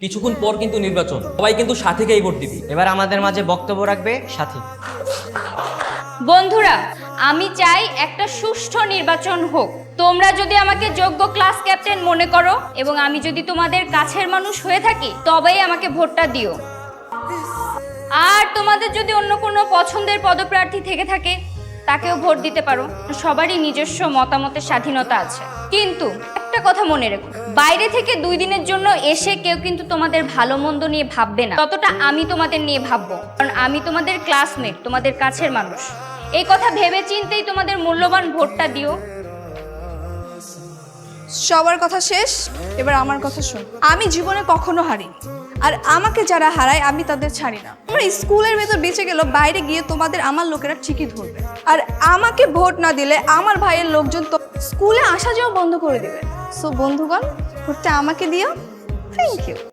কিছুক্ষণ পর কিন্তু নির্বাচন। সবাই কিন্তু সাথীকেই ভোট দিবি। এবার আমাদের মাঝে বক্তব্য রাখবে সাথী। বন্ধুরা আমি চাই একটা সুষ্ঠু নির্বাচন হোক। তোমরা যদি আমাকে যোগ্য ক্লাস ক্যাপ্টেন মনে করো এবং আমি যদি তোমাদের কাছের মানুষ হয়ে থাকি তবেই আমাকে ভোটটা দিও। আর তোমাদের যদি অন্য কোনো পছন্দের পদপ্রার্থী থেকে থাকে তাকেও ভোট দিতে পারো। সবারই নিজস্ব মতামতের স্বাধীনতা আছে। কিন্তু একটা কথা মনে রেখো। বাইরে থেকে দুই দিনের জন্য এসে কেউ কিন্তু তোমাদের ভালো মন্দ নিয়ে ভাববে না। ততটা আমি তোমাদের নিয়ে ভাববো। কারণ আমি তোমাদের ক্লাসমেট তোমাদের কাছের মানুষ। এই কথা ভেবে চিন্তেই তোমাদের মূল্যবান ভোটটা দিও। সবার কথা শেষ, এবার আমার কথা শোন। আমি জীবনে কখনো হারি। আর আমাকে যারা হারায়, আমি তাদের ছাড়ি না। আমার স্কুলের ভেতর বেঁচে গেল, বাইরে গিয়ে তোমাদের আমার লোকেরা ঠিকই ধরবে। আর আমাকে ভোট না দিলে আমার ভাইয়ের লোকজন তো স্কুলে আসা যাওয়া বন্ধ করে দেবে। সো বন্ধুগণ, ভোটটা আমাকে দিও। Thank you